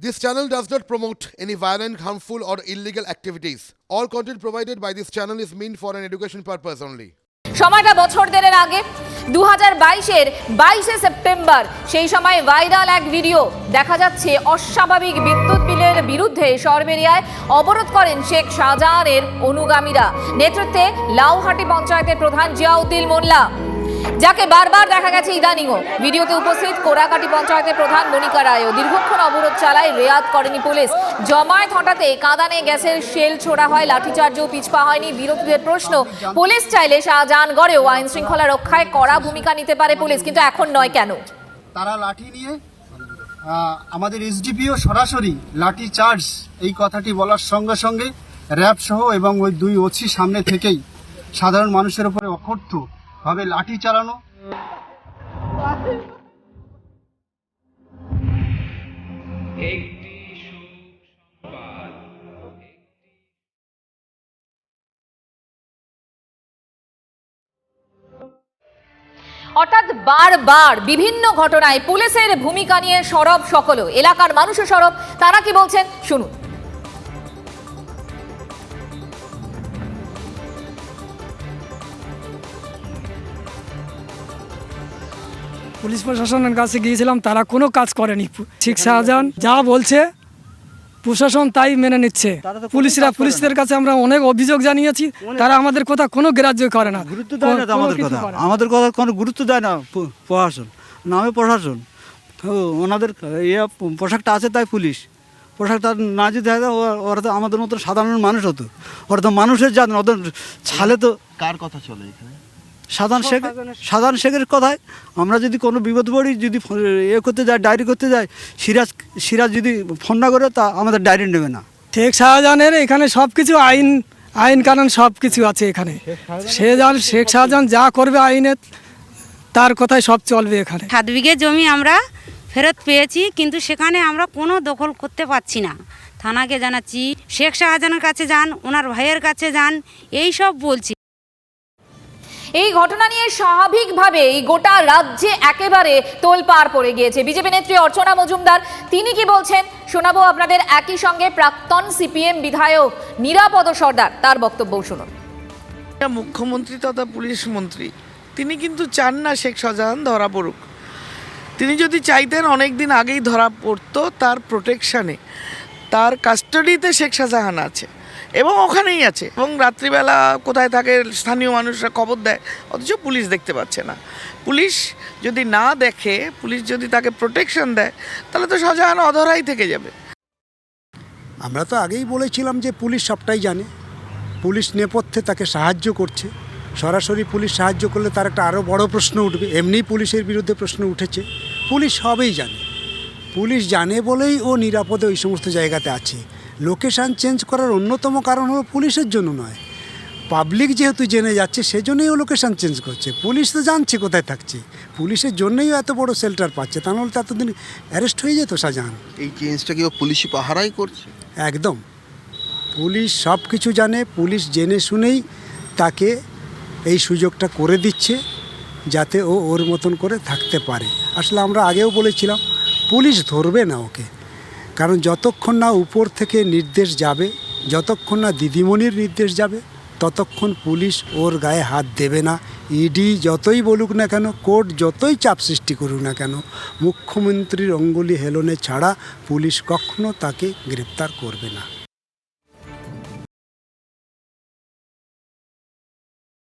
This channel does not promote any violent, harmful, or illegal activities. All content provided by this channel is meant for an education purpose only. সময়টা বছর দেড়ের আগে দু হাজার বাইশের বাইশে September সেই সময় ভাইরাল এক ভিডিও দেখা যাচ্ছে অস্বাভাবিক বিদ্যুৎ বিলের বিরুদ্ধে সরবেরিয়ায় অবরোধ করেন শেখ শাহজাহানের অনুগামীরা নেতৃত্বে লাউহাটি পঞ্চায়েতের প্রধান জিয়াউদ্দিন মোল্লা যাকে বারবার দেখা গেছে ইদানিংও। ভিডিওতে উপস্থিত কোরাকাটি পঞ্চায়েতের প্রধান মনিকা রায়ও দীর্ঘক্ষণ অবরোধ চালায় রেয়াত করেনি পুলিশ। জমায়েত হঠাতে কাঁদানে গ্যাসের শেল ছোড়া হয়, লাঠিচার্জও পিছপা হয়নি, বিরোধীদের প্রশ্ন, পুলিশ চাইলে শাহজাহান গড়েও আইন শৃঙ্খলা রক্ষায় কড়া ভূমিকা নিতে পারে পুলিশ, কিন্তু এখন নয় কেন? তারা লাঠি নিয়ে আমাদের এসডিপিও সরাসরি লাঠি চার্জ, এই কথাটি বলার সঙ্গে সঙ্গে র্যাব সহ এবং ওই দুই ওসি সামনে থেকেই সাধারণ মানুষের উপরে অকথ্য ভাবে লাঠি চালানো। অর্থাৎ বারবার বিভিন্ন ঘটনায় পুলিশের ভূমিকা নিয়ে সরব সকল এলাকার মানুষও সরব, তারা কি বলছেন? শুনুন। পুলিশ প্রশাসনের কাছে গিয়েছিলাম তারা কোনো কাজ করেনি। ঠিক শাহজাহান যা বলছে প্রশাসন তাই মেনে নিচ্ছে। পুলিশরা পুলিশদের কাছে আমরা অনেক অভিযোগ জানিয়েছি তারা আমাদের কথা কোনো গ্রাহ্য করে না। গুরুত্ব দেয় না আমাদের কথা। আমাদের কথা কোনো গুরুত্ব দেয় না প্রশাসন। নামে প্রশাসন। তো ওনাদের ইয়ে পোশাকটা আছে তাই পুলিশ। পোশাকটা না যদি থাকে ওরা তো আমাদের মতো সাধারণ মানুষ হতো। ওরা তো মানুষের জাত না, ওদের ছালে তো কার কথা চলে এখানে? সাধারণ শেখ সাধারণ শেখের কথায় আমরা যদি কোনো বিপদ পড়ি যদি ইয়ে করতে যাই ডায়েরি করতে যাই সিরাজ সিরাজ যদি ফোন না করে তা আমাদের ডায়েরি নেবে না। শেখ শাহজাহানের এখানে সব কিছু আইন আইন কানুন সব কিছু আছে এখানে। সে যান শেখ শাহজাহান যা করবে আইনে তার কথাই সব চলবে এখানে। সাত বিঘে জমি আমরা ফেরত পেয়েছি কিন্তু সেখানে আমরা কোনো দখল করতে পারছি না। থানাকে জানাচ্ছি শেখ শাহজাহানের কাছে যান ওনার ভাইয়ের কাছে যান এই সব বলছি। এই ঘটনা নিয়ে স্বাভাবিকভাবে এই গোটা রাজ্যে একেবারে তোলপাড় পড়ে গিয়েছে। বিজেপি নেত্রী অর্চনা মজুমদার, তিনি কি বলছেন? শোনাবো আপনাদের একই সঙ্গে প্রাক্তন সিপিএম বিধায়ক নিরাপদ সর্দার, তার বক্তব্য শুনুন। মুখ্যমন্ত্রী তথা পুলিশ মন্ত্রী। তিনি কিন্তু চান না শেখ শাহজাহান ধরা পড়ুক। তিনি যদি চাইতেন অনেক দিন আগেই ধরা পড়তো তার প্রোটেকশানে তার কাস্টাডিতে শেখ শাহজাহান আছে। এবং ওখানেই আছে। এবং রাত্রিবেলা কোথায় থাকে স্থানীয় মানুষরা খবর দেয়, অথচ পুলিশ দেখতে পাচ্ছে না। পুলিশ যদি না দেখে, পুলিশ যদি তাকে প্রোটেকশন দেয়, তাহলে তো শাহজাহান অধরাই থেকে যাবে। আমরা তো আগেই বলেছিলাম যে পুলিশ সবটাই জানে। পুলিশ নেপথ্যে তাকে সাহায্য করছে। সরাসরি পুলিশ সাহায্য করলে তার একটা আরও বড় প্রশ্ন উঠবে। এমনিই পুলিশের বিরুদ্ধে প্রশ্ন উঠেছে। পুলিশ সবই জানে। পুলিশ জানে বলেই ও নিরাপদে ওই সমস্ত জায়গাতে আছে। লোকেশান চেঞ্জ করার অন্যতম কারণ হলো পুলিশের জন্য নয়। পাবলিক যেহেতু জেনে যাচ্ছে সেজন্যই ও লোকেশান চেঞ্জ করছে। পুলিশ তো জানছে কোথায় থাকছে। পুলিশের জন্যই এত বড় শেল্টার পাচ্ছে তা নাহলে তো এতদিন অ্যারেস্ট হয়ে যেত শাহজাহান। এই চেঞ্জটা কি ও পুলিশি পাহারাই করছে? একদম। পুলিশ সব কিছু জানে পুলিশ জেনে শুনেই তাকে এই সুযোগটা করে দিচ্ছে যাতে ও ওর মতন করে থাকতে পারে। আসলে আমরা আগেও বলেছিলাম পুলিশ ধরবে না ওকে। কারণ যতক্ষণ না উপর থেকে নির্দেশ যাবে, যতক্ষণ না দিদিমণির নির্দেশ যাবে, ততক্ষণ পুলিশ ওর গায়ে হাত দেবে না। ইডি যতই বলুক না কেন, কোর্ট যতই চাপ সৃষ্টি করুক না কেন, মুখ্যমন্ত্রীর অঙ্গুলি হেলনে ছাড়া পুলিশ কখনো তাকে গ্রেপ্তার করবে না।